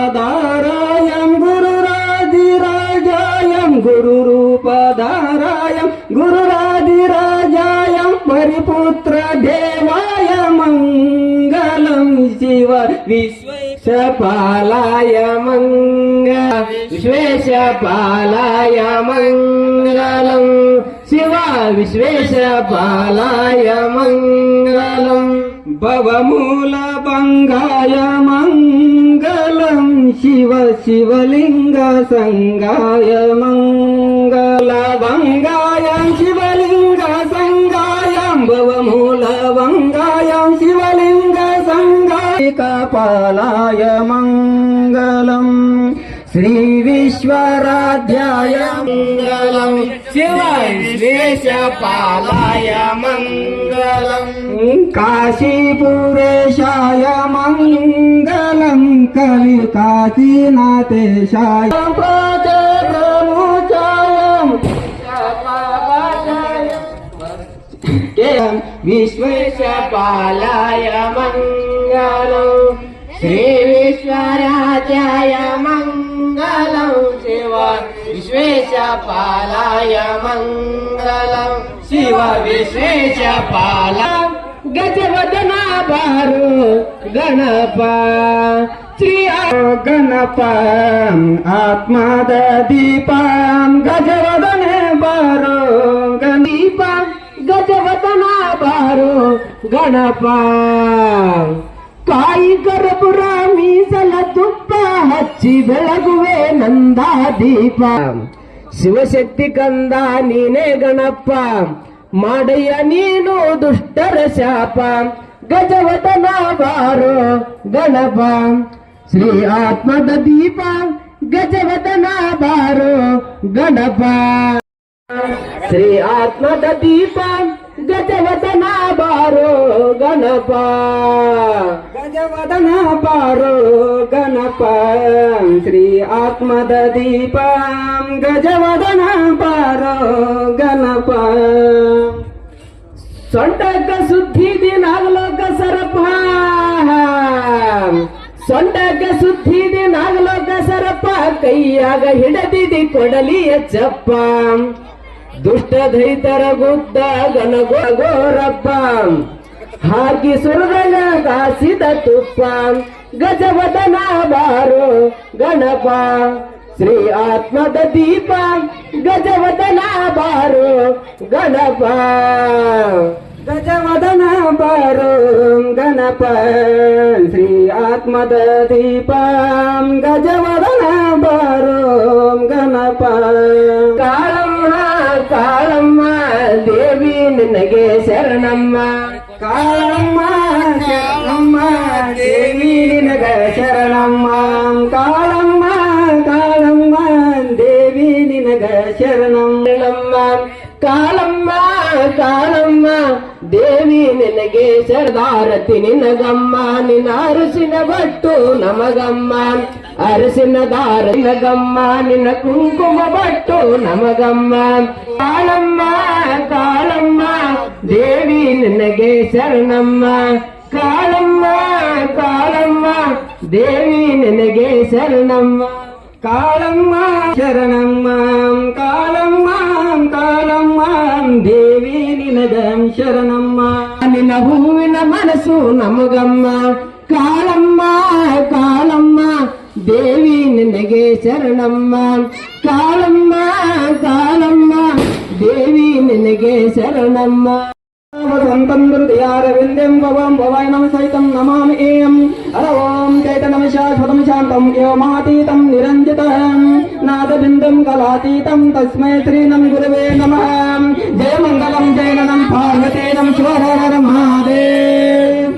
गुरुरूपधारायं गुरुराधिराजायं गुरुरूपधारायं శివ విశ్వేశపాలాయ మంగళ విశ్వేశపాలాయ మంగళం శివ విశ్వేశపాలాయ మంగళం భవమూల బంగాయ మంగళం శివ శివలింగ సంగాయ మంగళ బంగాయం శివలింగ సంగాయం భవమూల బంగాయం శివలింగ कपालाय मङ्गलम् श्रीविश्वराध्याय मङ्गलम् शिव विश्वेशपालाय मङ्गलम् काशीपुरेशाय मङ्गलम् कवि विश्वेश पालाय श्री विश्वराजाय मंगल शिव विश्वेश पालाय मङ्गलम् शिव विश्वेश पाला गजवदना बारो गणपा श्री गणपा आत्मा दीपा गजवदने बारो गणीप ಗಜವದನ ಬಾರು ಗಣಪ. ಕಾಯಿ ಕರಪುರ ಮೀಸಲ ತುಪ್ಪ ಹಚ್ಚಿ ಬೆಳಗುವೆ ನಂದ ದೀಪ ಶಿವಶಕ್ತಿ ಕಂದ ನೀನೇ ಗಣಪ್ಪ ಮಾಡಯ್ಯ ನೀನು ದುಷ್ಟರ ಶಾಪ. ಗಜವದನ ಬಾರು ಗಣಪ. ಶ್ರೀ ಆತ್ಮದ ದೀಪ ಗಜವದನ ಗಣಪ. ಶ್ರೀ ಆತ್ಮದ ದೀಪ ಗಜವದನ ಬಾರೋ ಗಣಪ. ಗಜವದನ ಬಾರೋ ಗಣಪ. ಶ್ರೀ ಆತ್ಮದ ದೀಪ ಗಜವದನ ಬಾರೋ ಗಣಪ. ಸೊಂಟಕ ಸುದ್ದಿ ದಿನ ನಾಗಲೋಕ ಸರಪ. ಸುದ್ದಿ ದಿನ ನಾಗಲೋಕ ಸರಪ ಕೈಯಾಗ ಹಿಡದಿದಿ ಕೊಡಲಿಯ ಚಪ್ಪ ದುಷ್ಟ ದೈತರ ಗುದ್ದ ಗನಗೋ ಗೋರಪ್ಪ ಹಾಕಿ ಸುರದನ ಕಾಸಿದ ತುಪ್ಪ ಗಜವದನ ಬಾರೋ ಗಣಪ ಶ್ರೀ ಆತ್ಮದ ದೀಪ ಗಜವದನ ಬಾರೋ ಗಣಪ ಗಜವದನ ಬಾರೋ ಗಣಪ ಶ್ರೀ ಆತ್ಮದ ದೀಪ ಗಜವದನ ಬಾರೋ ಗಣಪ శరణమ్మ కాళమ్మ శరణమ్మ దేవి నగర శరణమ్మ కాళమ్మ కాళమ్మ దేవి నగర శరణమ్మ కాళమ్మ ಕಾಳಮ್ಮ ದೇವಿ ನಿನಗೆ ಶರದಾರತಿ ನಿನಗಮ್ಮ, ನಿನ್ನ ಅರಸಿನ ಬಟ್ಟು ನಮಗಮ್ಮ. ಅರಸಿನ ದಾರ ನಿನಗಮ್ಮ, ನಿನ್ನ ಕುಂಕುಮ ಬಟ್ಟು ನಮಗಮ್ಮ. ಕಾಳಮ್ಮ ಕಾಳಮ್ಮ ದೇವಿ ನಿನಗೆ ಶರಣಮ್ಮ. ಕಾಳಮ್ಮ ಕಾಳಮ್ಮ ದೇವಿ ನಿನಗೆ ಶರಣಮ್ಮ. ಕಾಳಮ್ಮ ಶರಣಮ್ಮ. శరణమ్మ. నిన్న భూమిన మనసు నమగమ్మ. ಕಾಳಮ್ಮ ಕಾಳಮ್ಮ దేవి నిన్నగే ಶರಣಮ್ಮ ಕಾಳಮ್ಮ ಕಾಳಮ್ಮ దేవి నిన్నగే ಶರಣಮ್ಮ ందరుయారవిందెంబవం నిరంజిత. నాదబిందం కళాతీతం. తస్మై శ్రీనం గురవే నమ. சங்கடேதம் சிவஹரம் மகாதேவ்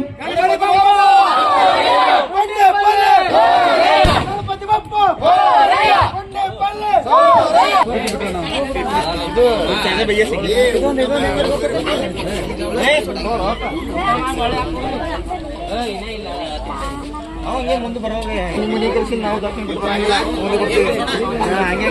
அவங்க ಮುಂದೆ ಬರೋಂಗೆ ನಿಮ್ಮನೆ ಕರೆಸಿ ನಾವು ದರ್ಶನ ಕೊಡ್ತೀವಿ ಹಂಗೆ